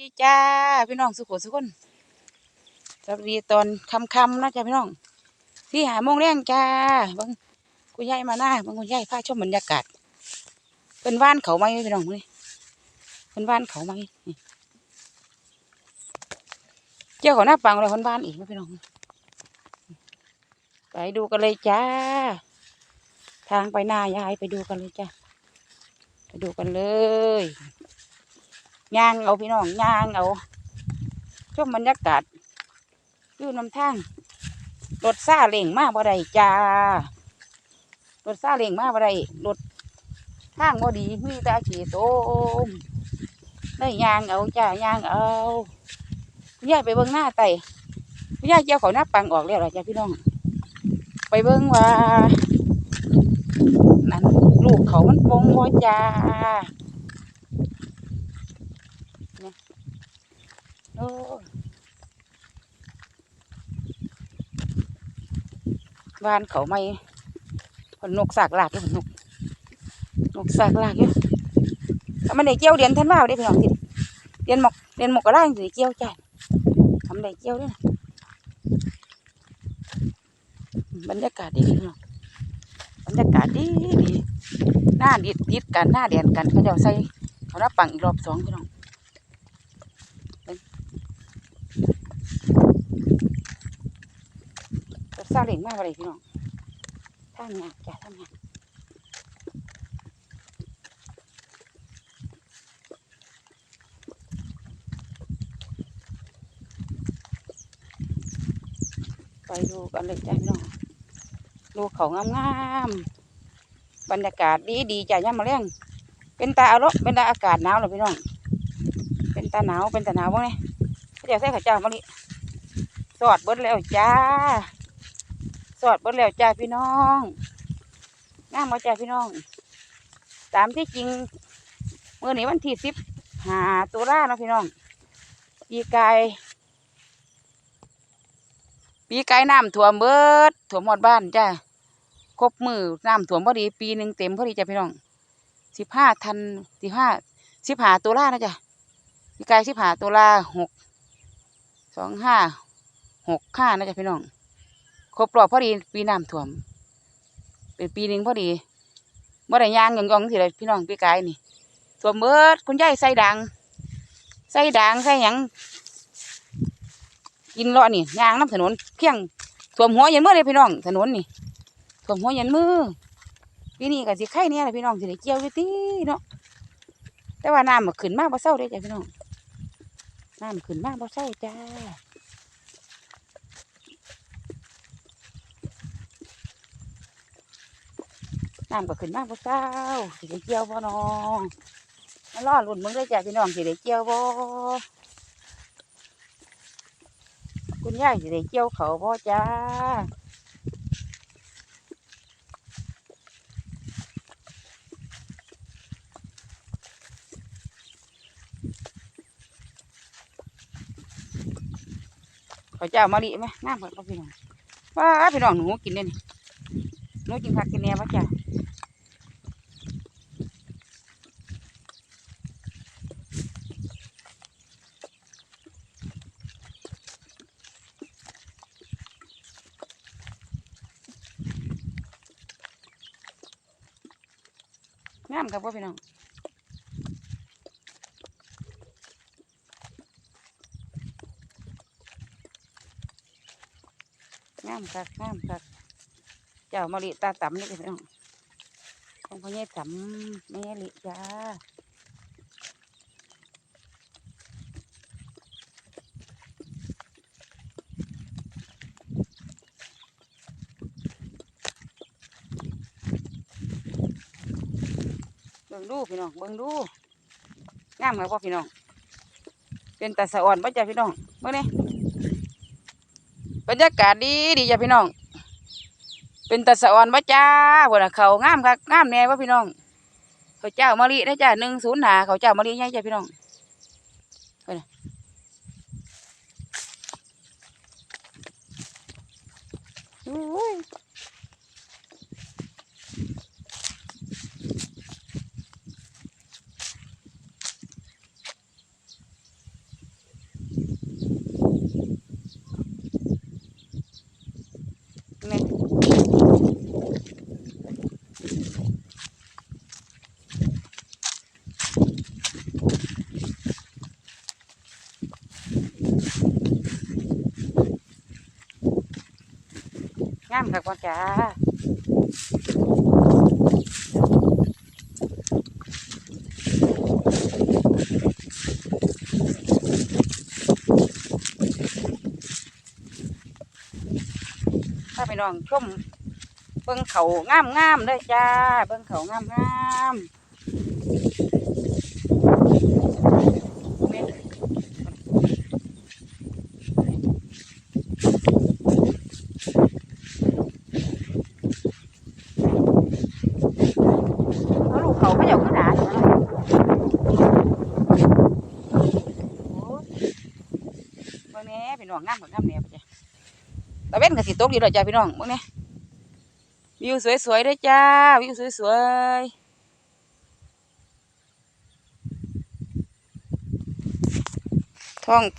ดีจ้าพี่น้องสุโขสุคนสวัสดีตอนค่ำนะจ้าพี่น้อง ที่หาโมงแรงจ้าบิ่งคุณยายมาหน้าบิ่งคุณยายพาชมบรรยากาศเป็นว่านเขาไหมพี่น้องนี่เป็นว่านเขาไหมเจ้าของหน้าปังเลยคนบ้านอีกไหพี่น้อง ไปดูกันเลยจ้า ทางไปหน้ายายไปดูกันเลยจ้าไปดูกันเลย ย่างเอาพี่น้องย่างเอาชมบรรยากาศยู่นำทางรถซาเล่งมากบ่ได้จ้ารถซาเล่งมากบ่ได้รถทางบ่ดีมีต่ขี่โตมได้ย่างเอาจ้าย่างเอาคุณยายไปเบิ่งหน้าไตคุณยายเจ้าเขาหน้าปังออกแล้วล่ะจ้าพี่น้อง ไปเบิ่งว่านั่นลูกเขามันปงบ่จ้า นี่ยโอ้วานเขาไม่ผลนกสากลากอยู่ผลนกนกสากลากอยู่ถ้ามันได้เกี่ยวเดือนท่านว่าได้พี่น้องสิเดือนหมกเดือนหมกก็ได้สิได้เกี่ยวจ้าทำได้เกี่ยวด้วยนะบรรยากาศดีพี่น้องบรรยากาศดีดีหน้าดิดดิดกันหน้าแดนกันเขาจะเอาใส่เขารับปังอีกรอบสองพี่น้องเบิ่งรถซาเล้งมากเลยพี่น้องท่างานจ้ะท่างานไปดูกันเลยจ้ะพี่น้องดูเขางามๆบรรยากาศดีดีจ้ะย่ามาเลี้ยงเป็นตาอารมณ์เป็นตาอากาศหนาวเลยพี่น้อง เป็นตาหนาวเป็นตาหนาวบ้างไงเขาจะใส่ข้าวเจ้ามะลิสอดเบิดแล้วจ้า อดเบิดแล้วจ้าพี่น้องงามมาจ้าพี่น้อง ตามที่จริงเมื่อนี้วันที่สิบหาตุลาเนาะพี่น้อง ปีกายปีกายน้ำท่วมเบิดท่วมหมดบ้านจ้าครบมือน้ำท่วมพอดี ปีหนึ่งเต็มพอดีจ้ะพี่น้องสิบห้าทันสิบห้าสิบหาตุลานะจ้ะปีกายสิบหาตุลาหกสองห้าหกห้านะจ้ะพี่น้อง ครบรอบพอดีปีน้ำท่วม เป็นปีหนึ่งพอดีเมื่อไรยางยองยองสิเลยพี่น้องปีกายนี่ท่วมเบิดคุณยายใส่ดังใส่ดังใส่หยังกินเลาะนี่ยางน้ำถนนเพียงท่วมหัวยันมือเลยพี่น้องถนนนี่ท่วมหัวยันมือปีนี้ก็สิไข่เนี่ยแหละพี่น้องสิได้เกี่ยวอยู่ตีเนาะแต่ว่าน้ำมันขึ้นมากบ่เศร้าเด้จ้ะพี่น้องน้ำขึ้นมาบ่เศร้าจ้า น้ำก็ขึ้นมาบ่เศร้าสิได้เกี่ยวบ่น้องมารอหลุ้นมึงเลยจ้ะพี่น้องสิได้เกี่ยวบ่คุณยายสิได้เกี่ยวเขาบ่จ้าเขาเจ้ามะลิไหมน้ำเพิ่นบ่พี่น้องว้าพี่น้องหนูกินเด้นี่หนูกินผักกินแหน่บ่จ้ งามครับบ่พี่น้องงามครับงามครับเจ้ามะลิตาต่ำนี่พี่น้องของพ่อเนี่ยต่ำแม่ลิจ้า บิ่งดูพี่น้องเบิ่งดูงามครับพ่อพี่น้อง เป็นตาสะอ่อนป่ะจ้ะพี่น้องเมื่อนี้บรรยากาศดีดีจ้ะพี่น้อง เป็นตาสะอ่อนป่ะจ้าพวกน่ะเขางามครับงามแน่ป่ะพี่น้องเขาเจ้ามะลินะจ้ะหนึ่งศูนย์หาเขาเจ้ามะลิใหญ่จ้ะพี่น้องเพิ่นน่ะอุ้ยามค่ะพ่อจ๋าถ้าไปน้องชมเบิ่งเขางามงามๆเลยจ้า เบิ่งเขางามงามๆ เอาลูกเขาไม่เอาขึ้นหนาอยู่นะโอ้ยเมื่ อนี้พี่น้องงามกว่างามเนี่ยปะจ้ะตะเว้นกับสีตกดีเลยจ้ะพี่น้องเมื่อนี้วิวสวยๆเด้วยจ้าวิวสวยๆท้องป